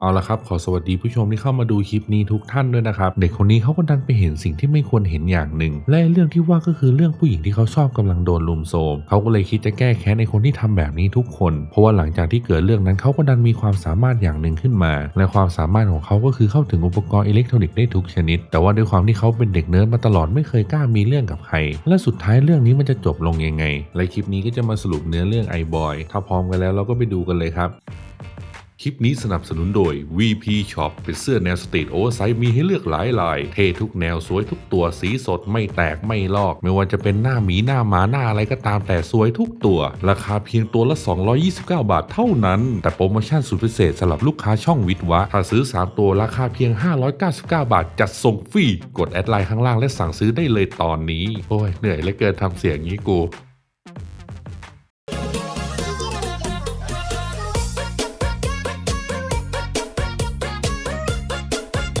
เอาละครับ ขอสวัสดีผู้ชมที่เข้ามาดูคลิปนี้ทุกท่านด้วยนะครับ เด็กคนนี้เขาก็ดันไปเห็นสิ่งที่ไม่ควรเห็นอย่างหนึ่ง และเรื่องที่ว่าก็คือเรื่องผู้หญิงที่เขาชอบกำลังโดนลุมโทมเขาก็เลยคิดจะแก้แค้นในคนที่ทำแบบนี้ทุกคน เพราะว่าหลังจากที่เกิดเรื่องนั้นเขาก็ดันมีความสามารถอย่างหนึ่งขึ้นมา และความสามารถของเขาก็คือเข้าถึงอุปกรณ์อิเล็กทรอนิกส์ได้ทุกชนิด แต่ว่าด้วยความที่เขาเป็นเด็กเนิร์ดมาตลอดไม่เคยกล้ามีเรื่องกับใคร และสุดท้ายเรื่องนี้มันจะจบลงยังไง และคลิปนี้ก็จะมาสรุปเนื้อเรื่องไอบอยถ้าพร้อมกันแล้วเราก็ไปดูกันเลยครับ คลิปนี้สนับสนุนโดย VP Shop เป็นเสื้อแนวสตรีทโอเวอร์ไซส์มีให้เลือกหลายลาย เททุกแนวสวยทุกตัวสีสดไม่แตกไม่ลอก ไม่ว่าจะเป็นหน้าหมีหน้าหมาหน้าอะไรก็ตามแต่สวยทุกตัว ราคาเพียงตัวละ 229 บาทเท่านั้น แต่โปรโมชั่นสุดพิเศษสำหรับลูกค้าช่องวิทย์วะ ถ้าซื้อ 3 ตัวราคาเพียง 599 บาท จัดส่งฟรี กดแอดไลน์ข้างล่างและสั่งซื้อได้เลยตอนนี้ โอ้ยเหนื่อยเหลือเกินทำเสียงงี้กู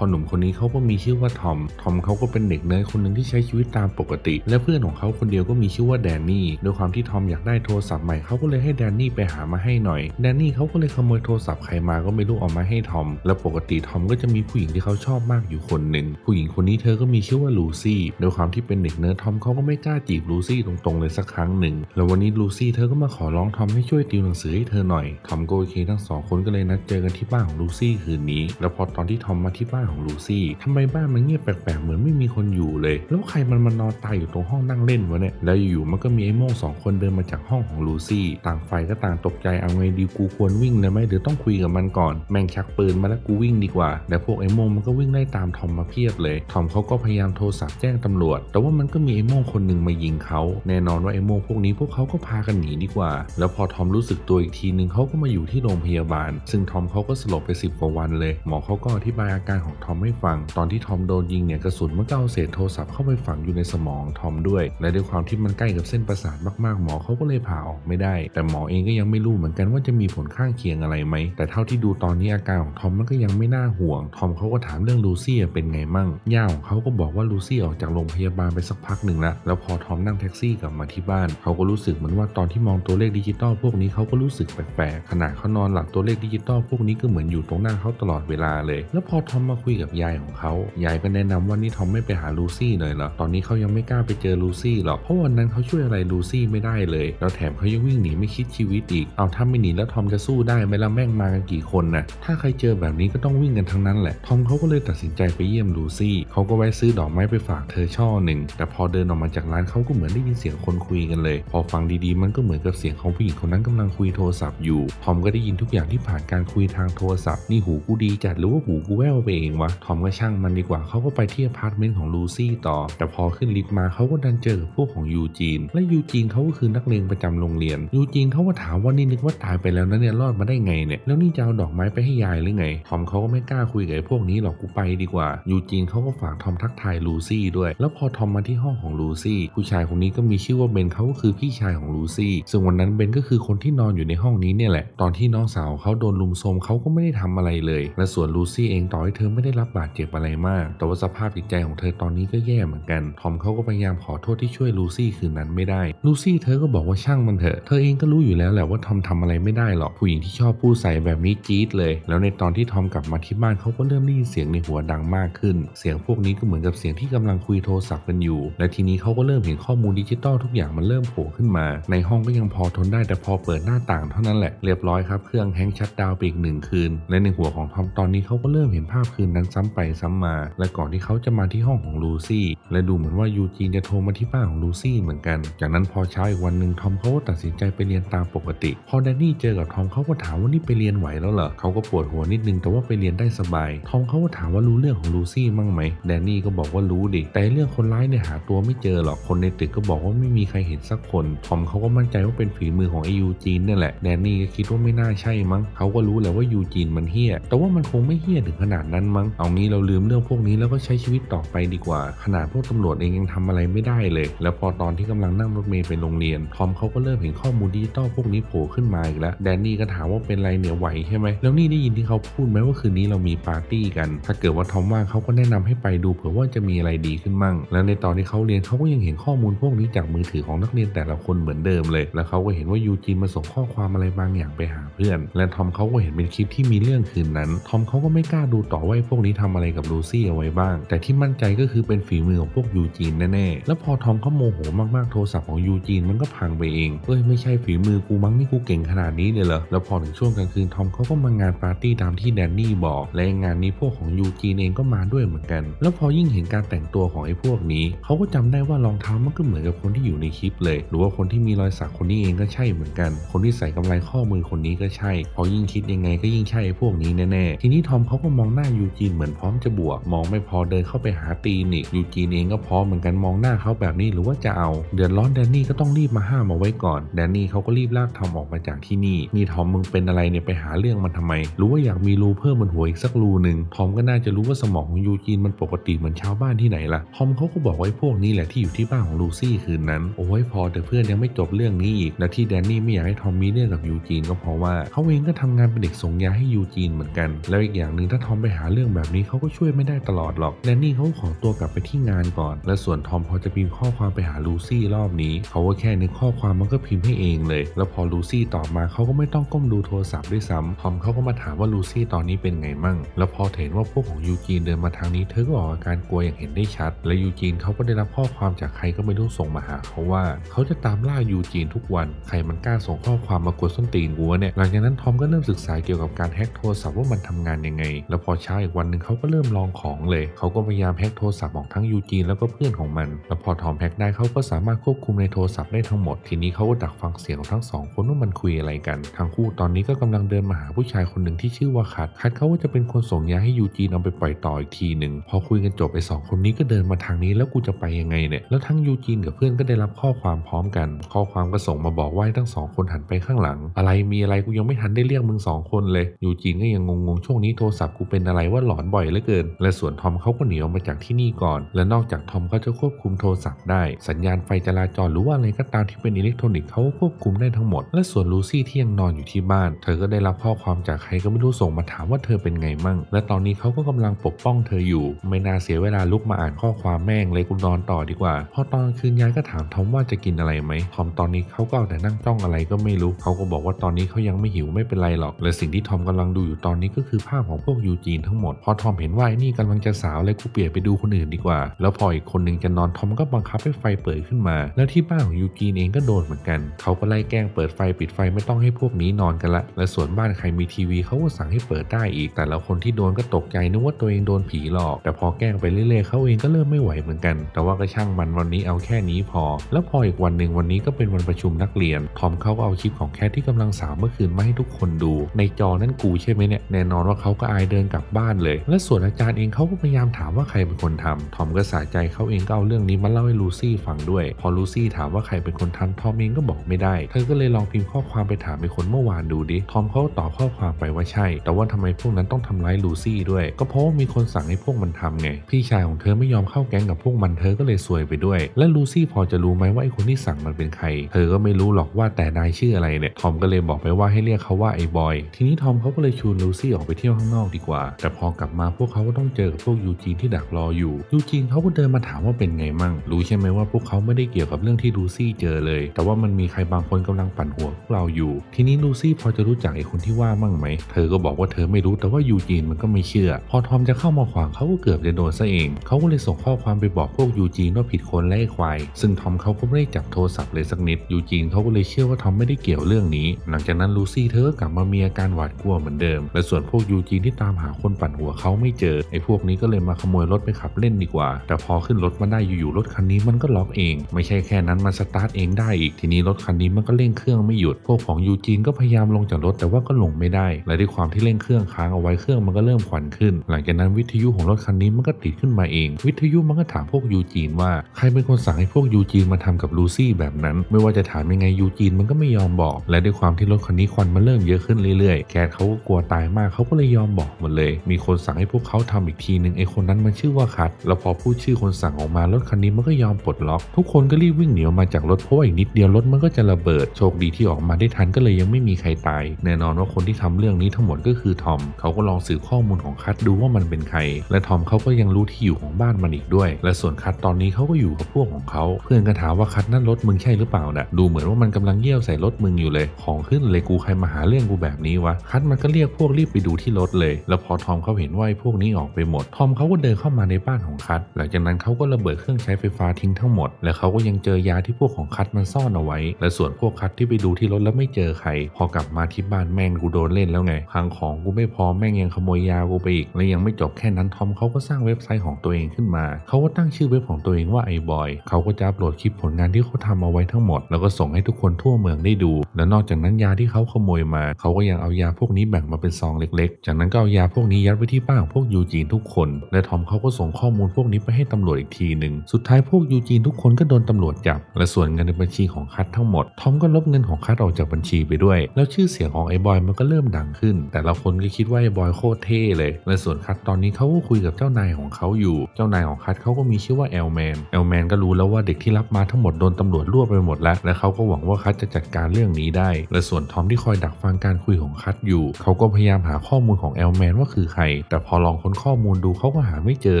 อหนุ่มคนนี้เขาก็มีชื่อว่าทอม ทอมเขาก็เป็นเด็กเนิร์ดคนหนึ่งที่ใช้ชีวิตตามปกติ และเพื่อนของเขาคนเดียวก็มีชื่อว่าแดนนี่ด้วยความที่ทอมอยากได้โทรศัพท์ใหม่เขาก็เลยให้แดนนี่ไปหามาให้หน่อย แดนนี่เขาก็เลยขโมยโทรศัพท์ใครมาก็ไม่รู้เอามาให้ทอม และปกติทอมก็จะมีผู้หญิงที่เขาชอบมากอยู่คนหนึ่ง ผู้หญิงคนนี้เธอก็มีชื่อว่าลูซี่ด้วยความที่เป็นเด็กเนิร์ดทอมเขาก็ไม่กล้าจีบลูซี่ตรงๆเลยสักครั้งหนึ่ง แล้ววันนี้ลูซี่เธอก็มาขอร้องทอมให้ช่วยติวหนังสือให้เธอหน่อย ทอมก็โอเคทั้งสองคนก็เลยนัดเจอกันที่บ้านของลูซี่คืนนี้ แล้วพอตอนที่ทอมมาที่บ้านของลูซี่ทำไมบ้านมันเงียบแปลกๆเหมือนไม่มีคนอยู่เลย แล้วใครมันมานอนตายอยู่ตรงห้องนั่งเล่นวะเนี่ย แล้วอยู่ๆมันก็มีไอ้โม่งสองคนเดินมาจากห้องของลูซี่ ต่างฝ่ายก็ต่างตกใจเอาไงดีกูควรวิ่งเลยไหมหรือต้องคุยกับมันก่อน แม่งชักปืนมาแล้วกูวิ่งดีกว่า แต่พวกไอ้โม่งมันก็วิ่งไล่ตามทอมมาเพียบเลย ทอมเขาก็พยายามโทรศัพท์แจ้งตำรวจ แต่ว่ามันก็มีไอ้โม่งคนหนึ่งมายิงเขา แน่นอนว่าไอ้โม่งพวกนี้พวกเขาก็พากันหนีดีกว่า แล้วพอทอมรู้สึกตัวอีกทีนึงเขาก็มาอยู่ที่โรงพยาบาล ซึ่งทอมเขาก็สลบไปสิบกว่าวันเลย หมอเขาก็อธิบายอาการของทอมให้ฟัง ตอนที่ทอมโดนยิงเนี่ยกระสุนมันก็เอาเศษโทรศัพท์เข้าไปฝังอยู่ในสมองทอมด้วย และด้วยความที่มันใกล้กับเส้นประสาทมากๆ หมอเขาก็เลยผ่าออกไม่ได้ แต่หมอเองก็ยังไม่รู้เหมือนกันว่าจะมีผลข้างเคียงอะไรไหม แต่เท่าที่ดูตอนนี้อาการของทอมมันก็ยังไม่น่าห่วง ทอมเขาก็ถามเรื่องลูซี่เป็นไงมั่ง ย่าของเขาก็บอกว่าลูซี่ออกจากโรงพยาบาลไปสักพักหนึ่งแล้ว แล้วพอทอมนั่งแท็กซี่กลับมาที่บ้าน เขาก็รู้สึกเหมือนว่าตอนที่มองตัวเลขดิจิตอลพวกนี้เขาก็รู้สึกแปลกๆ ขณะเขานอนหลับตัวเลขดิจิตอลพวกนี้ก็เหมือนอยู่ตรงหน้าเขาตลอดเวลาเลย แล้วพอทอมมาคุยกับยายของเขา ยายก็แนะนำว่านี่ทอมไม่ไปหาลูซี่หน่อยเหรอ ตอนนี้เขายังไม่กล้าไปเจอลูซี่หรอก เพราะวันนั้นเขาช่วยอะไรลูซี่ไม่ได้เลย แล้วแถมเขายังวิ่งหนีไม่คิดชีวิตอีก เอาถ้าไม่หนีแล้วทอมจะสู้ได้ไหมล่ะแม่งมากันกี่คนนะถ้าใครเจอแบบนี้ก็ต้องวิ่งกันทั้งนั้นแหละ ทอมเขาก็เลยตัดสินใจไปเยี่ยมลูซี่เขาก็แวะซื้อดอกไม้ไปฝากเธอช่อหนึ่ง แต่พอเดินออกมาจากร้านเขาก็เหมือนได้ยินเสียงคนคุยกันเลย พอฟังดีๆ มันก็เหมือนกับเสียงของผู้หญิงคนนั้นกำลังคุยโทรศัพท์อยู่ ทอมก็ได้ยินทุกอย่างที่ผ่านการคุยทางโทรศัพท์ นี่หูกูดีจัดหรือว่าหูกูแว่วไปเองวะทอมก็ช่างมันดีกว่าเขาก็ไปที่อพาร์ตเมนต์ของลูซี่ต่อ แต่พอขึ้นลิฟต์มาเขาก็ดันเจอพวกของยูจีน และยูจีนเขาก็คือนักเลงประจำโรงเรียน ยูจีนเขาก็ถามว่านี่นึกว่าตายไปแล้วนะเนี่ยรอดมาได้ไงเนี่ยแล้วนี่จะเอาดอกไม้ไปให้ยายหรือไง ทอมเขาก็ไม่กล้าคุยกับพวกนี้หรอกกูไปดีกว่า ยูจีนเขาก็ฝากทอมทักทายลูซี่ด้วย แล้วพอทอมมาที่ห้องของลูซี่ผู้ชายคนนี้ก็มีชื่อว่าเบนเขาก็คือพี่ชายของลูซี่ซึ่งวันนั้นเบนก็คือคนที่นอนอยู่ในห้องนี้เนี่ยแหละ ตอนที่น้องสาวเขาโดนลุมโทมเขาก็ไม่ได้ทำอะไรเลย และส่วนลูซี่เองต่อให้เธอไม่ได้รับบาดเจ็บอะไรมาก แต่ว่าสภาพจิตใจของเธอตอนนี้ก็แย่เหมือนกัน ทอมเขาก็พยายามขอโทษที่ช่วยลูซี่คืนนั้นไม่ได้ ลูซี่เธอก็บอกว่าช่างมันเถอะ เธอเองก็รู้อยู่แล้วแหละว่าทอมทำอะไรไม่ได้หรอก ผู้หญิงที่ชอบพูดใส่แบบนี้จี๊ดเลย แล้วในตอนที่ทอมกลับมาที่บ้านเขาก็เริ่มได้ยินเสียงในหัวดังมากขึ้น เสียงพวกนี้ก็เหมือนกับเสียงที่กำลังคุยโทรศัพท์กันอยู่ และทีนี้เขาก็เริ่มเห็นข้อมูลดิจิตอลทุกอย่างมันเริ่มโผล่ขึ้นมา ในห้องก็ยังพอทนได้แต่พอเปิดหน้าต่างเท่านั้นแหละ เรียบร้อยครับ เครื่องแฮงชัดดาวไปอีกหนึ่งคืน และในหัวของทอมตอนนี้เขาก็เริ่มเห็นภาพคืนนั้นซ้ำไปซ้ำมา และก่อนที่เขาจะมาที่ห้องของลูซี่ และดูเหมือนว่ายูจีนจะโทรมาที่บ้านของลูซี่เหมือนกัน จากนั้นพอเช้าอีกวันหนึ่งทอมเขาก็ตัดสินใจไปเรียนตามปกติ พอแดนนี่เจอกับทอมเขาก็ถามว่านี่ไปเรียนไหวแล้วเหรอเขาก็ปวดหัวนิดนึงแต่ว่าไปเรียนได้สบาย ทอมเขาก็ถามว่ารู้เรื่องของลูซี่มั่งไหมแดนนี่ก็บอกว่ารู้ดิแต่เรื่องคนร้ายเนี่ยหาตัวไม่เจอหรอกคนในตึกก็บอกว่าไม่มีใครเห็นสักคนทอมเขาก็มั่นใจว่าเป็นฝีมือของไอยูจีนเนี่ยแหละแดนนี่ก็คิดว่าไม่น่าใช่มั้งเขาก็รู้แหละว่ายูจีนมันเฮี้ยแต่ว่ามันคงไม่เฮี้ยถึงขนาดนั้นมัมั้ง เอางี้เราลืมเรื่องพวกนี้แล้วก็ใช้ชีวิตต่อไปดีกว่า ขนาดพวกตำรวจเองยังทำอะไรไม่ได้เลย แล้วพอตอนที่กำลังนั่งรถเมล์ไปโรงเรียน ทอมเขาก็เริ่มเห็นข้อมูลดิจิตอลพวกนี้โผล่ขึ้นมาอีกแล้ว แดนนี่ก็ถามว่าเป็นไรเนี่ยไหวใช่ไหม แล้วนี่ได้ยินที่เขาพูดไหมว่าคืนนี้เรามีปาร์ตี้กัน ถ้าเกิดว่าทอมว่างเขาก็แนะนำให้ไปดูเผื่อว่าจะมีอะไรดีขึ้นมั่ง แล้วในตอนที่เขาเรียนเขาก็ยังเห็นข้อมูลพวกนี้จากมือถือของนักเรียนแต่ละคนเหมือนเดิมเลย แล้วเขาก็เห็นว่ายูจีนมาส่งข้อความอะไรบางอย่างไปหาเพื่อน และทอมเขาก็เห็นเป็นคลิปที่มีเรื่องคืนนั้น ทอมเขาก็ไม่กล้าดูต่อว่าพวกนี้ทำอะไรกับลูซี่เอาไว้บ้าง แต่ที่มั่นใจก็คือเป็นฝีมือของพวกยูจีนแน่ๆ แล้วพอทอมเขาโมโหมากๆ โทรศัพท์ของยูจีนมันก็พังไปเอง เอ้ยไม่ใช่ฝีมือกูมั้งนี่กูเก่งขนาดนี้เลยเหรอ แล้วพอถึงช่วงกลางคืนทอมเขาก็มางานปาร์ตี้ตามที่แดนนี่บอก และงานนี้พวกของยูจีนเองก็มาด้วยเหมือนกัน แล้วพอยิ่งเห็นการแต่งตัวของไอ้พวกนี้ เขาก็จำได้ว่ารองเท้ามันก็เหมือนกับคนที่อยู่ในคลิปเลย หรือว่าคนที่มีรอยสักคนนี้เองก็ใช่เหมือนกัน คนที่ใส่กำไรข้อมือคนนี้ก็ใช่ พอยิ่งคิดยังไงก็ยิ่งใช่ไอ้พวกนี้แน่ๆ ทีนี้ทอมเขาก็มองหน้ายูจีนเหมือนพร้อมจะบวก มองไม่พอเดินเข้าไปหาตีนอีกยูจีนเองก็พร้อมเหมือนกันมองหน้าเขาแบบนี้หรือว่าจะเอา เดือดร้อนแดนนี่ก็ต้องรีบมาห้ามเอาไว้ก่อน แดนนี่เขาก็รีบลากทอมออกมาจากที่นี่นี่ทอมมึงเป็นอะไรเนี่ยไปหาเรื่องมันทำไมหรือว่าอยากมีรูเพิ่มบนหัวอีกสักรูหนึ่งทอมก็น่าจะรู้ว่าสมองของยูจีนมันปกติเหมือนชาวบ้านที่ไหนล่ะทอมเขาก็บอกไว้พวกนี้แหละที่อยู่ที่บ้านของลูซี่คืนนั้น โอ้ยพอแต่เพื่อนยังไม่จบเรื่องนี้อีกและที่แดนนี่ไม่อยากให้ทอมมีเรื่องกับยูจีนก็เพราะว่าเขาเองก็ทำงานเป็นเด็กส่งยาให้ยูจีนเหมือนกัน แล้วอีกอย่างหนึ่งถ้าทอมไปหาเรื่องแบบนี้เขาก็ช่วยไม่ได้ตลอดหรอกแดนนี่เขาขอตัวกลับไปที่งานก่อน และส่วนทอมพอจะพิมพ์ข้อความไปหาลูซี่รอบนี้เขาก็แค่นึกข้อความมันก็พิมพ์ให้เองเลย แล้วพอลูซี่ตอบมาเขาก็ไม่ต้องก้มดูโทรศัพท์ด้วยซ้ำทอมเขาก็มาถามว่าลูซี่ตอนนี้เป็นไงมั่ง แล้วพอเห็นว่าพวกของยูจีนเดินมาทางนี้เธอก็ออกอาการกลัวอย่างเห็นได้ชัด และยูจีนเขาก็ได้รับข้อความจากใครก็ไม่รู้ส่งมาหาเขาว่า เขาจะตามล่ายูจีนทุกวันใครมันกล้าส่งข้อความมากดส้นตีนกูวะเนี่ยหลังจากนั้นทอมก็เริ่มศึกษาเกี่ยวกับการแฮ็กโทรศัพท์ว่ามันทำงานยังไง แล้วพอเช้าอีกวันหนึ่งเขาก็เริ่มลองของเลย เขาก็พยายามแฮ็กโทรศัพท์ของทั้งยูจีนแล้วก็เพื่อนของมัน แล้วพอทอมแฮ็กได้เขาก็สามารถควบคุมในโทรศัพท์ได้ทั้งหมด ทีนี้เขาก็ดักฟังเสียงของทั้งสองคนว่ามันคุยอะไรกัน ทั้งคู่ตอนนี้ก็กำลังเดินมาหาผู้ชายคนหนึ่งที่ชื่อว่าคัดคัดเขาว่าจะเป็นคนส่งยาให้ยูจีนเอาไปปล่อยต่ออีกทีหนึ่งพอคุยกันจบไอ้สองคนนี้ก็เดินมาทางนี้แล้วกูจะไปยังไงเนี่ย แล้วทั้งยูจีนกับเพื่อนก็ได้รับข้อความพร้อมกัน ข้อความก็ส่งมาบอกว่าให้ทั้งสองคนหันไปข้างหลัง อะไรมีอะไรกูยังไม่ทันได้เรียกมึงสองคนเลยยูจีนก็ยังงงๆช่วงนี้โทรศัพท์กูเป็นอะไรว่าหลอนบ่อยเหลือเกิน และส่วนทอมเขาก็หนีออกมาจากที่นี่ก่อน และนอกจากทอมเขาจะควบคุมโทรศัพท์ได้ สัญญาณไฟจราจรหรือว่าอะไรก็ตามที่เป็นอิเล็กทรอนิกส์เขาควบคุมได้ทั้งหมด และส่วนลูซี่ที่ยังนอนอยู่ที่บ้าน เธอก็ได้รับข้อความจากใครก็ไม่รู้ส่งมาถามว่าเธอเป็นไงมั่ง และตอนนี้เขาก็กำลังปกป้องเธออยู่ ไม่น่าเสียเวลาลุกมาอ่านข้อความแม่งเลยกูนอนต่อดีกว่า พอตอนคืนยายก็ถามทอมว่าจะกินอะไรไหมทอมตอนนี้เขาก็แต่นั่งจ้องอะไรก็ไม่รู้ เขาก็บอกว่าตอนนี้เขายังไม่หิวไม่เป็นไรหรอก และสิ่งที่ทอมกำลังดูอยู่ตอนนี้ก็คือภาพของพวกยูจีนทั้งหมดพอทอมเห็นว่าไอ้นี่กำลังจะสาวเลยกูเปลี่ยนไปดูคนอื่นดีกว่า แล้วพออีกคนหนึ่งจะนอนทอมก็บังคับให้ไฟเปิดขึ้นมา แล้วที่บ้านของยูจีนเองก็โดนเหมือนกัน เขาก็ไล่แกล้งเปิดไฟปิดไฟไม่ต้องให้พวกนี้นอนกันละ และส่วนบ้านใครมีทีวีเขาก็สั่งให้เปิดได้อีก แต่ละคนที่โดนก็ตกใจนึกว่าตัวเองโดนผีหลอก แต่พอแกล้งไปเรื่อยๆเขาเองก็เริ่มไม่ไหวเหมือนกัน แต่ว่าก็ช่างมันวันนี้เอาแค่นี้พอ แล้วพออีกวันหนึ่งวันนี้ก็เป็นวันประชุมนักเรียน ทอมเขาก็เอาคลิปของแคทที่กำลังสาวเมื่อคืนมาให้ทุกคนดู ในจอนั่นกูใช่ไหมเนี่ย แน่นอนว่าเขาก็อายเดินกลับบ้านเลย และส่วนอาจารย์เองเขาก็พยายามถามว่าใครเป็นคนทำทอมก็สาใจเขาเองก็เอาเรื่องนี้มาเล่าให้ลูซี่ฟังด้วย พอลูซี่ถามว่าใครเป็นคนทำทอมเองก็บอกไม่ได้ เธอก็เลยลองพิมพ์ข้อความไปถามไอ้คนเมื่อวานดูดิ ทอมเขาก็ตอบข้อความไปว่าใช่ แต่ว่าทำไมพวกนั้นต้องทำร้ายลูซี่ด้วย ก็เพราะว่ามีคนสั่งให้พวกมันทำไง พี่ชายของเธอไม่ยอมเข้าแก๊งกับพวกมัน เธอก็เลยซวยไปด้วย และลูซี่พอจะรู้ไหมว่าไอ้คนที่สั่งมันเป็นใคร เธอก็ไม่รู้หรอกว่าแต่นายชื่ออะไรเนี่ย ทอมก็เลยบอกไปว่าให้เรียกเขาว่าไอ้บอย ทีนี้ทอมเขาก็เลยชวนลูซี่ออกไปเที่ยวข้างนอกดีกว่า แต่พอกลับมาพวกเขาก็ต้องเจอกับพวกยูจีนที่ดักรออยู่ยูจีนเขาก็เดินมาถามว่าเป็นไงมั่ง รู้ใช่ไหมว่าพวกเขาไม่ได้เกี่ยวกับเรื่องที่ลูซี่เจอเลย แต่ว่ามันมีใครบางคนกำลังปั่นหัวพวกเราอยู่ ทีนี้ลูซี่พอจะรู้จักไอ้คนที่ว่ามั่งไหม เธอก็บอกว่าเธอไม่รู้แต่ว่ายูจีนมันก็ไม่เชื่อ พอทอมจะเข้ามาขวางเขาก็เกือบจะโดนซะเอง เขาก็เลยส่งข้อความไปบอกพวกยูจีนว่าผิดคนและควาย ซึ่งทอมเขาก็ไม่ได้จับโทรศัพท์เลยสักนิด ยูจีนเขาก็เลยเชื่อว่าทอมไม่ได้เกี่ยวเรื่องนี้ หลังจากนั้นลูซี่เธอก็กลับมามีอาการหวาดกลัวเหมือนเดิม และส่วนพวกยูจีนที่ตามหาคนปั่นหัวเขาไม่เจอไอ้พวกนี้ก็เลยมาขโมยรถไปขับเล่นดีกว่า แต่พอขึ้นรถมาได้อยู่ๆรถคันนี้มันก็ล็อกเอง ไม่ใช่แค่นั้นมันสตาร์ทเองได้อีกทีนี้รถคันนี้มันก็เร่งเครื่องไม่หยุดพวกของยูจีนก็พยายามลงจากรถแต่ว่าก็ลงไม่ได้ และด้วยความที่เร่งเครื่องค้างเอาไว้เครื่องมันก็เริ่มควันขึ้น หลังจากนั้นวิทยุของรถคันนี้มันก็ติดขึ้นมาเอง วิทยุมันก็ถามพวกยูจีนว่าใครเป็นคนสั่งให้พวกยูจีนมาทำกับลูซี่แบบนั้น ไม่ว่าจะถามยังไงยูจีนมันก็ไม่ยอมบอก และด้วยความที่รถคันนี้ควันมันเริ่มเยอะขึ้นเรื่อยๆแคทเขาก็กลัวตายมากเขาก็เลยยอมบอกหมดเลย มีคนคนสั่งให้พวกเขาทำอีกทีหนึ่งไอคนนั้นมันชื่อว่าคัทแล้วพอพูดชื่อคนสั่งออกมารถคันนี้มันก็ยอมปลดล็อก ทุกคนก็รีบวิ่งหนีออกมาจากรถเพราะว่าอีกนิดเดียวรถมันก็จะระเบิดโชคดีที่ออกมาได้ทันก็เลยยังไม่มีใครตาย แน่นอนว่าคนที่ทำเรื่องนี้ทั้งหมดก็คือทอมเขาก็ลองสืบข้อมูลของคัทดูว่ามันเป็นใคร และทอมเขาก็ยังรู้ที่อยู่ของบ้านมันอีกด้วย และส่วนคัทตอนนี้เขาก็อยู่กับพวกของเขาเพื่อนก็ถามว่าคัทนั่นรถมึงใช่หรือเปล่านะดูเหมือนว่ามันกำลังเยี่ยวใส่รถมึงอยู่เลย ของขึ้นเลยกูใครมาหาเรื่องกูแบบนี้วะคัทมันก็เรียกพวกรีบไปดูที่รถเลย แล้วพอทอมเขาเห็นว่าไอ้พวกนี้ออกไปหมด ทอมเขาก็เดินเข้ามาในบ้านของคัทหลังจากนั้นเขาก็ระเบิดเครื่องใช้ไฟฟ้าทิ้งทั้งหมด และเขาก็ยังเจอยาที่พวกของคัทมันซ่อนเอาไว้ และส่วนพวกคัทที่ไปดูที่รถแล้วไม่เจอใคร พอกลับมาที่บ้านแม่งกูโดนเล่นแล้วไงพังของกูไม่พอแม่งยังขโมยยากูไปอีก และยังไม่จบแค่นั้นทอมเขาก็สร้างเว็บไซต์ของตัวเองขึ้นมา เขาก็ตั้งชื่อเว็บของตัวเองว่าไอบอย เขาก็จะอัปโหลดคลิปผลงานที่เขาทำเอาไว้ทั้งหมด แล้วก็ส่งให้ทุกคนทั่วเมืองได้ดู และนอกจากนั้นยาที่เขาขโมยมา เขาก็ยังเอายาพวกนี้แบ่งมาเป็นซองเล็ก ๆ จากนั้นก็เอายาพวกนี้ยัดไว้ที่บ้านของพวกยูจีนทุกคน และทอมเขาก็ส่งข้อมูลพวกนี้ไปให้ตำรวจอีกทีหนึ่งสุดท้ายพวกยูจีนทุกคนก็โดนตำรวจจับ และส่วนเงินในบัญชีของคัททั้งหมด ทอมก็ลบเงินของคัทออกจากบัญชีไปด้วย แล้วชื่อเสียงของไอ้บอยมันก็เริ่มดังขึ้น แต่ละคนก็คิดว่าไอ้บอยโคตรเท่เลย และส่วนคัทตอนนี้เขาก็คุยกับเจ้านายของเขาอยู่ เจ้านายของคัทเขาก็มีชื่อว่าแอลแมน แอลแมนก็รู้แล้วว่าเด็กที่รับมาทั้งหมดโดนตำรวจรวบไปหมดแล้ว และเขาก็หวังว่าคัทจะจัดการเรื่องนี้ได้ และส่วนทอมที่คอยดักฟังการคุยของคัทอยู่ เขาก็พยายามหาข้อมูลของแอลแมนว่าคือใครแต่พอลองค้นข้อมูลดูเขาก็หาไม่เจอ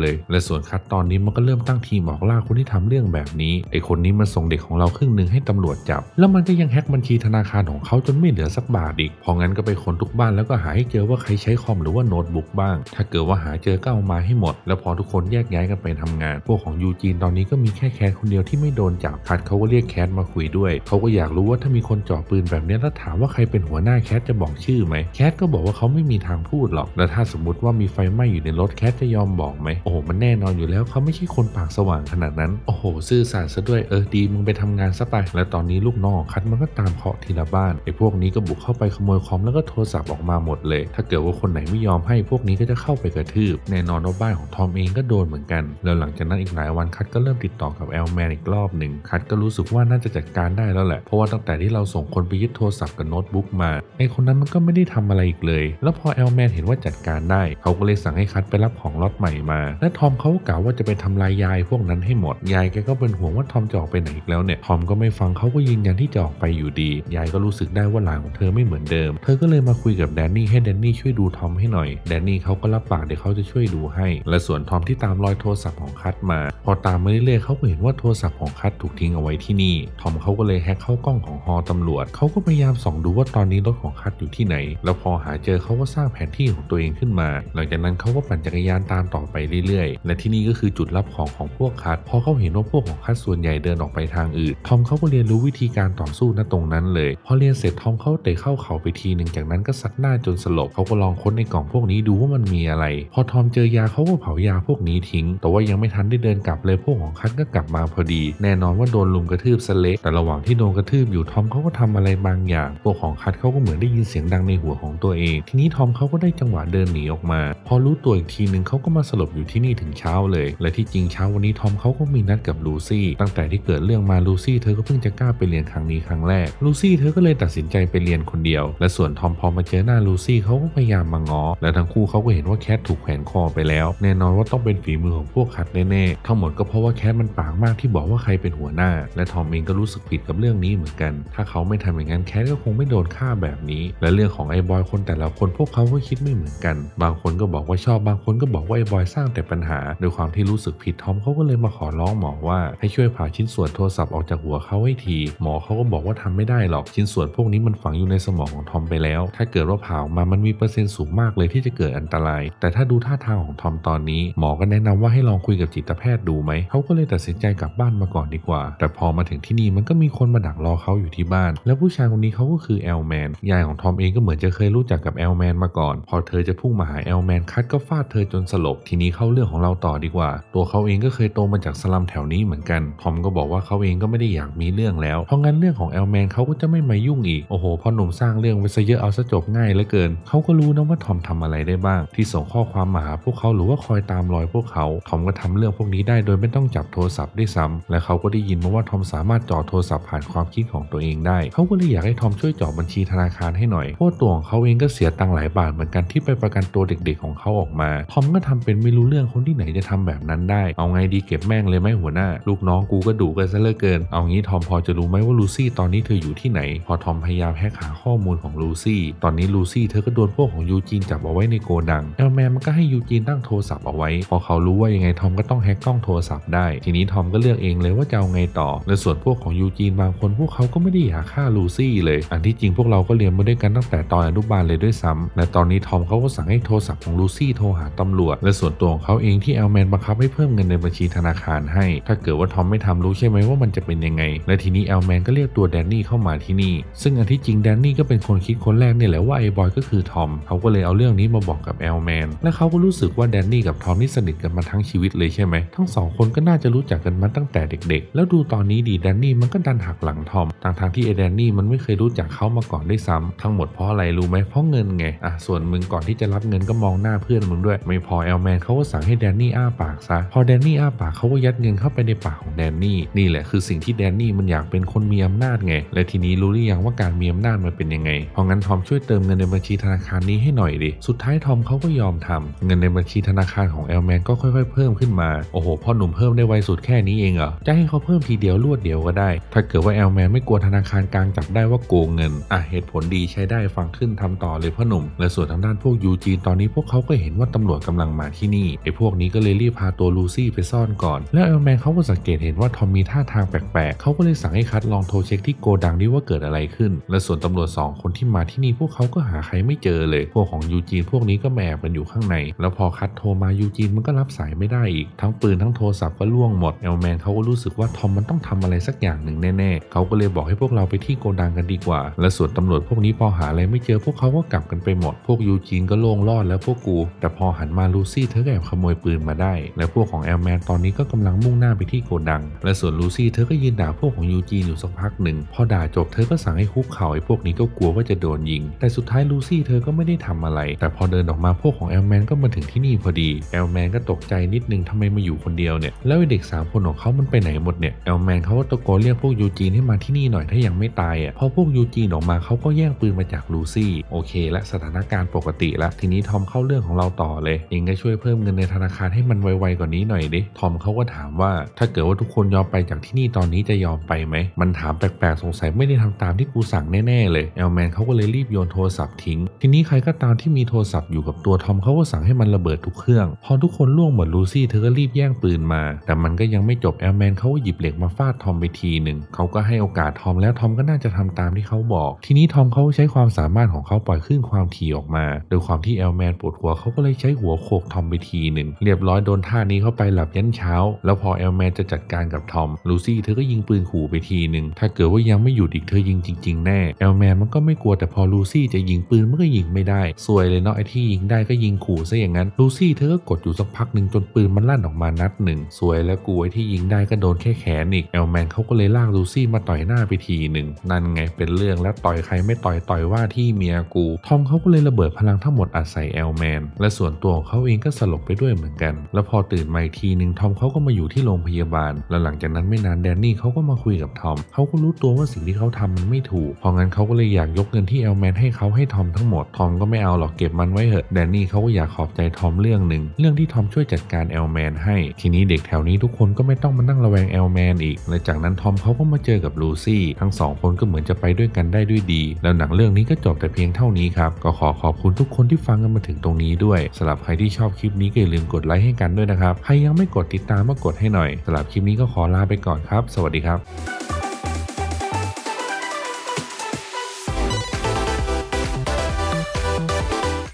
เลย และส่วนคัทตอนนี้มันก็เริ่มตั้งทีมออกล่าคนที่ทำเรื่องแบบนี้ไอคนนี้มันส่งเด็กของเราครึ่งหนึ่งให้ตำรวจจับ แล้วมันก็ยังแฮ็กบัญชีธนาคารของเขาจนไม่เหลือสักบาทอีกพองั้นก็ไปค้นทุกบ้านแล้วก็หาให้เจอว่าใครใช้คอมหรือว่าโน้ตบุ๊กบ้าง ถ้าเกิดว่าหาเจอก็เอามาให้หมด แล้วพอทุกคนแยกย้ายกันไปทำงาน พวกของยูจีนตอนนี้ก็มีแค่แคทคนเดียวที่ไม่โดนจับคัดเขาก็เรียกแคทมาคุยด้วยเขาก็อยากรู้ว่าถ้ามีคนจ่อปืนแบบนี้แล้วถามว่าใครเป็นหัวหน้าแคทจะบอกชื่อไหมแคทก็บอกว่าเขาไม่มีทางพูดหรอกแล้วถ้าสมมติว่ามีไฟไหม้อยู่ในรถแคทจะยอมบอกไหมโอ้โหมันแน่นอนอยู่แล้วเขาไม่ใช่คนปากสว่างขนาดนั้น โอ้โห ซื่อสัตย์ซะด้วยเออดีมึงไปทำงานซะไปและตอนนี้ลูกน้องคัทมันก็ตามเคาะทีละบ้านไอ้พวกนี้ก็บุกเข้าไปขโมยคอมแล้วก็โทรศัพท์ออกมาหมดเลย ถ้าเกิดว่าคนไหนไม่ยอมให้พวกนี้ก็จะเข้าไปกระทืบ แน่นอนว่าบ้านของทอมเองก็โดนเหมือนกัน แล้วหลังจากนั้นอีกหลายวันคัทก็เริ่มติดต่อกับแอลแมนอีกรอบหนึ่งคัทก็รู้สึกว่าน่าจะจัดการได้แล้วแหละ เพราะว่าตั้งแต่ที่เราส่งคนไปยึดโทรศัพท์กับโน้ตบุ๊กมาไอ้คนนั้นมันก็ไม่ได้ทำอะไรอีกเลย แล้วพอแอลแมนเห็นว่าจัดการได้เขาก็เลยสั่งให้คัทไปรับของล็อตใหม่มา และทอมเขาก็กล่าวว่าจะไปทำลายยายพวกนั้นให้หมด ยายแกก็เป็นห่วงว่าทอมจะออกไปไหนอีกแล้วเนี่ย ทอมก็ไม่ฟังเขาก็ยืนยันที่จะออกไปอยู่ดี ยายก็รู้สึกได้ว่าหลานของเธอไม่เหมือนเดิม เธอก็เลยมาคุยกับแดนนี่ให้แดนนี่ช่วยดูทอมให้หน่อย แดนนี่เขาก็รับปากเดี๋ยวเขาจะช่วยดูให้ และส่วนทอมที่ตามรอยโทรศัพท์ของคัทมา พอตามมาเรื่อยๆเขาก็เห็นว่าโทรศัพท์ของคัทถูกทิ้งเอาไว้ที่นี่ ทอมเขาก็เลยแฮ็กเข้ากล้องของฮอตำรวจ เขาก็พยายามส่องดูว่าตอนนี้รถของคัทอยู่ที่ไหน แล้วพอหาเจอเขาก็สร้างแผนที่ของตัวเองขึ้นมาหลังจากนั้นเขาก็ปั่นจักรยานตามต่อไปเรื่อยๆ และที่นี่ก็คือจุดรับของของพวกคัทพอเขาเห็นว่าพวกของคัทส่วนใหญ่เดินออกไปทางอื่นทอมเขาก็เรียนรู้วิธีการต่อสู้ณตรงนั้นเลย พอเรียนเสร็จทอมเขาเตะเข้าเข่าไปทีหนึ่งจากนั้นก็ซัดหน้าจนสลบเขาก็ลองค้นในกล่องพวกนี้ดูว่ามันมีอะไร พอทอมเจอยาเขาก็เผายาพวกนี้ทิ้ง แต่ว่ายังไม่ทันได้เดินกลับเลยพวกของคัทก็กลับมาพอดี แน่นอนว่าโดนลุมกระทืบสเละแต่ระหว่างที่โดนกระทืบอยู่ทอมเขาก็ทำอะไรบางอย่าง พวกของคัทเขาก็เหมือนได้ยินเสียงดังในหัวของตัวเอง ทีนี้ทอมเขาก็ได้จังหวะเดินหนีออกมา พอรู้ตัวอีกทีหนึ่งเขาก็มาสลบอยู่ที่นี่ถึงเช้าเลย และที่จริงเช้าวันนี้ทอมเขาก็มีนัดกับลูซี่ ตั้งแต่ที่เกิดเรื่องมาลูซี่เธอก็เพิ่งจะกล้าไปเรียนครั้งนี้ครั้งแรก ลูซี่เธอก็เลยตัดสินใจไปเรียนคนเดียว และส่วนทอมพอมาเจอหน้าลูซี่เขาก็พยายามมาง้อและทั้งคู่เขาก็เห็นว่าแคทถูกแขวนคอไปแล้ว แน่นอนว่าต้องเป็นฝีมือของพวกคัทแน่ๆ ทั้งหมดก็เพราะว่าแคทมันปากมากที่บอกว่าใครเป็นหัวหน้า และทอมเองก็รู้สึกผิดกับเรื่องนี้เหมือนกัน ถ้าเขาไม่ทำอย่างนั้นแคทก็คงไม่โดนฆ่าแบบนี้ และเรื่องของไอ้บอยคนแต่ละคนพวกเขาก็คิดไม่เหมือนกัน บางางคนก็บอกว่าชอบบางคนก็บอกว่าไอ้บอยสร้างแต่ปัญหาโดยความที่รู้สึกผิดทอมเขาก็เลยมาขอร้องหมอว่าให้ช่วยผ่าชิ้นส่วนโทรศัพท์ออกจากหัวเขาให้ทีหมอเขาก็บอกว่าทำไม่ได้หรอกชิ้นส่วนพวกนี้มันฝังอยู่ในสมองของทอมไปแล้ว ถ้าเกิดว่าผ่าออกมามันมีเปอร์เซ็นต์สูงมากเลยที่จะเกิดอันตราย แต่ถ้าดูท่าทางของทอมตอนนี้ หมอก็แนะนำว่าให้ลองคุยกับจิตแพทย์ดูไหมเขาก็เลยตัดสินใจกลับบ้านมาก่อนดีกว่า แต่พอมาถึงที่นี่มันก็มีคนมาดักรอเขาอยู่ที่บ้าน แล้วผู้ชายคนนี้เขาก็คือแอลแมนยายของทอมเองก็เหมือนจะเคยรู้จักกับแอลแมนมาก่อน พอเธอจะพุ่งมาหาแอลแมนคัดก็ฟาดเธอจนสลบ ทีนี้เข้าเรื่องของเราต่อดีกว่า ตัวเขาเองก็เคยโตมาจากสลัมแถวนี้เหมือนกัน ทอมก็บอกว่าเขาเองก็ไม่ได้อยากมีเรื่องแล้ว เพราะงั้นเรื่องของแอลแมนเขาก็จะไม่มายุ่งอีก โอ้โหพอหนุ่มสร้างเรื่องไว้ซะเยอะเอาซะจบง่ายเหลือเกิน เขาก็รู้นะว่าทอมทำอะไรได้บ้าง ที่ส่งข้อความมาหาพวกเขาหรือว่าคอยตามรอยพวกเขา ทอมก็ทำเรื่องพวกนี้ได้โดยไม่ต้องจับโทรศัพท์ได้ซ้ำและเขาก็ได้ยินมาว่าทอมสามารถจ่อโทรศัพท์ผ่านความคิดของตัวเองได้ เขาก็เลยอยากให้ทอมช่วยจ่อบัญชีธนาคารให้หน่อยเพราะตัวของเขาเองก็เสียตังค์หลายบาทเหมือนกันที่ไปประกันตัวเเด็กๆของเขาออกมา ทอมก็ทำเป็นไม่รู้เรื่องคนที่ไหนจะทำแบบนั้นได้ เอาไงดีเก็บแม่งเลยไหมหัวหน้า ลูกน้องกูก็ดุกันซะเหลือเกิน เอางี้ทอมพอจะรู้ไหมว่าลูซี่ตอนนี้เธออยู่ที่ไหน พอทอมพยายามแฮกหาข้อมูลของลูซี่ ตอนนี้ลูซี่เธอก็โดนพวกของยูจีนจับเอาไว้ในโกดังแอลแมนมันก็ให้ยูจีนตั้งโทรศัพท์เอาไว้ พอเขารู้ว่ายังไงทอมก็ต้องแฮกกล้องโทรศัพท์ได้ ทีนี้ทอมก็เลือกเองเลยว่าจะเอาไงต่อ และส่วนพวกของยูจีนบางคนพวกเขาก็ไม่ได้อยากฆ่าลูซี่เลย อันที่จริงพวกเราก็เรียนมาด้วยกันตั้งแต่ตอนอนุบาลเลยด้วยซ้ำและตอนนี้ทอมเขาก็สั่งให้โทรศัพท์ของลูซี่โทรหาตำรวจ และส่วนตัวของเขาเองที่แอลแมนบังคับให้เพิ่มเงินในบัญชีธนาคารให้ ถ้าเกิดว่าทอมไม่ทำรู้ใช่ไหมว่ามันจะเป็นยังไง และทีนี้แอลแมนก็เรียกตัวแดนนี่เข้ามาที่นี่ ซึ่งอันที่จริงแดนนี่ก็เป็นคนคิดคนแรกเนี่ยแหละว่าไอ้บอยก็คือทอม เขาก็เลยเอาเรื่องนี้มาบอกกับแอลแมน และเขาก็รู้สึกว่าแดนนี่กับทอมนี่สนิทกันมาทั้งชีวิตเลยใช่ไหม ทั้งสองคนก็น่าจะรู้จักกันมาตั้งแต่เด็กๆ แล้วดูตอนนี้ดีแดนนี่มันก็ดันหักหลังทอมทางทางที่ไอ้แดนนี่มันไม่เคยรู้จักเขามาก่อนด้วยซ้ำทั้งหมดเพราะอะไรรู้ไหมเพราะเงินไง อะ ส่วนมึงก่อนที่จะรับเงินก็มองหน้าเพื่อนมึงด้วย ไม่พอแอลแมนเขาก็สั่งให้แดนนี่อ้าปากซะ พอแดนนี่อ้าปากเขาก็ยัดเงินเข้าไปในปากของแดนนี่ นี่แหละคือสิ่งที่แดนนี่มันอยากเป็นคนมีอำนาจไง และทีนี้รู้หรือยังว่าการมีอำนาจมันเป็นยังไง เพราะงั้นทอมช่วยเติมเงินในบัญชีธนาคารนี้ให้หน่อยดิ สุดท้ายทอมเขาก็ยอมทำเงินในบัญชีธนาคารของแอลแมนก็ค่อยๆ เพิ่มขึ้นมา โอ้โหพ่อหนุ่มเพิ่มได้ไวสุดแค่นี้เองเหรอ จะให้เขาเพิ่มทีเดียวรวดเดียวก็ได้ ถ้าเกิดว่าแอลแมนไม่กลัวธนาคารกลางจับได้ว่าโกงเงิน อะเหตุผลดีใช้ได้ฟังขึ้นทำต่อเลยพ่อหนุ่ม และส่วนทางด้านพวกยูจีนตอนนี้พวกเขาก็เห็นว่าตำรวจกำลังมาที่นี่ไอ้พวกนี้ก็เลยรีบพาตัวลูซี่ไปซ่อนก่อน แล้วแอลแมนเขาก็สังเกตเห็นว่าทอมมีท่าทางแปลกๆเขาก็เลยสั่งให้คัดลองโทรเช็คที่โกดังดิว่าเกิดอะไรขึ้น และส่วนตำรวจสองคนที่มาที่นี่พวกเขาก็หาใครไม่เจอเลย พวกของยูจีนพวกนี้ก็แอบกันอยู่ข้างใน แล้วพอคัดโทรมายูจีนมันก็รับสายไม่ได้อีก ทั้งปืนทั้งโทรศัพท์ก็ล่วงหมดแอลแมนเขาก็รู้สึกว่าทอมมันต้องทำอะไรสักอย่างหนึ่งแน่ๆเขาก็เลยบอกให้พวกเราไปที่โกดังกันดีกว่า และส่วนตำรวจพวกนี้พอหาอะไรไม่เจอพวกเขาก็กลับกันไปหมด พวกยูจีนก็โล่งรอดแล้วพวกกู แต่พอหันมาลูซี่เธอแอบขโมยปืนมาได้ และพวกของแอลแมนตอนนี้ก็กำลังมุ่งหน้าไปที่โกดัง และส่วนลูซี่เธอก็ยืนด่าพวกของยูจีนอยู่สักพักหนึ่ง พอด่าจบเธอก็สั่งให้คุกเข่าไอ้พวกนี้ก็กลัวว่าจะโดนยิง แต่สุดท้ายลูซี่เธอก็ไม่ได้ทำอะไร แต่พอเดินออกมาพวกของแอลแมนก็มาถึงที่นี่พอดี แอลแมนก็ตกใจนิดนึงทำไมมาอยู่คนเดียวเนี่ย แล้วไอเด็กสามคนของเขามันไปไหนหมดเนี่ย แอลแมนเขาก็ตะโกนเรียกพวกยูจีนให้มาที่นี่หน่อยถ้ายังไม่ตายอะ พอพวกยูจีนออกมาเขาก็แย่งปืนมาจากลูซี่ โอเคและสถานการณ์ปกติละ ทีนี้ทอมเข้าเรื่องของเราต่อเลยเองก็ช่วยเพิ่มเงินในธนาคารให้มันไวๆกว่านี้หน่อยดิทอมเขาก็ถามว่า ถ้าเกิดว่าทุกคนยอมไปจากที่นี่ตอนนี้จะยอมไปไหมมันถามแปลกๆสงสัยไม่ได้ทำตามที่กูสั่งแน่ๆเลยแอลแมนเขาก็เลยรีบโยนโทรศัพท์ทิ้ง ทีนี้ใครก็ตามที่มีโทรศัพท์อยู่กับตัวทอมเขาก็สั่งให้มันระเบิดทุกเครื่อง พอทุกคนล่วงหมดลูซี่เธอก็รีบแย่งปืนมา แต่มันก็ยังไม่จบแอลแมนเขาก็หยิบเหล็กมาฟาดทอมไปทีหนึ่งเขาก็ให้โอกาสทอมแล้วทอมก็น่าจะทำตามที่เขาบอก ทีนี้ทอมเขาใช้ความสามารถของเขาปล่อยคลื่นความถี่ออกมา โดยความที่แอลแมนปวดหัวเขาก็เลยใช้หัวโขกทอมไปทีหนึ่งเรียบร้อยโดนท่านี้เข้าไปหลับยันเช้า แล้วพอแอลแมนจะจัดการกับทอมลูซี่เธอก็ยิงปืนขู่ไปทีหนึ่งถ้าเกิดว่ายังไม่หยุดอีกเธอยิงจริง ๆ แน่แอลแมนมันก็ไม่กลัวแต่พอลูซี่จะยิงปืนมันก็ยิงไม่ได้สวยเลยเนาะไอ้ที่ยิงได้ก็ยิงขู่ซะอย่างนั้นลูซี่เธอก็กดอยู่สักพักหนึ่งจนปืนมันลั่นออกมานัดหนึ่งสวยแล้วกูไอ้ที่ยิงได้ก็โดนแค่แขนอีกแอลแมนเขาก็เลยลากลูซี่มาต่อยหน้าไปทีหนึ่งนั่นไงเป็นเรื่องแล้วต่อยใครไม่ต่อยต่อยว่าที่เมียกูทอมเขาก็เลยระเบิดพลังทั้งหมดอัดใส่แอลแมนและส่วนตัวของเขาเองก็สลบไปด้วยเหมือนกัน แล้วพอตื่นมาอีกทีหนึ่งทอมเขาก็มาอยู่ที่โรงพยาบาล แล้วหลังจากนั้นไม่นานแดนนี่เขาก็มาคุยกับทอมเขาก็รู้ตัวว่าสิ่งที่เขาทำมันไม่ถูกเพราะงั้นเขาก็เลยอยากยกเงินที่แอลแมนให้เขาให้ทอมทั้งหมดทอมก็ไม่เอาหรอกเก็บมันไว้เหอะแดนนี่เขาก็อยากขอบใจทอมเรื่องหนึ่งเรื่องที่ทอมช่วยจัดการแอลแมนให้ทีนี้เด็กแถวนี้ทุกคนก็ไม่ต้องมานั่งระแวงแอลแมนอีกและจากนั้นทอมเขาก็มาเจอกับลูซี่ทั้งสองคนก็เหมือนจะไปด้วยกันได้ด้วยดี แล้วหนังเรื่องนี้ก็จบแต่เพียงเท่านี้ครับก็ขอขอบคุณทุกคนที่ฟังกันมาถึงตรงนี้ด้วยสำหรับใครที่ชอบคลิปนี้ก็อย่าลืมกดไลค์ให้กันด้วยนะครับ ใครยังไม่กดติดตามก็กดให้หน่อยสำหรับคลิปนี้ก็ขอลาไปก่อนครับ สวัสดีครับ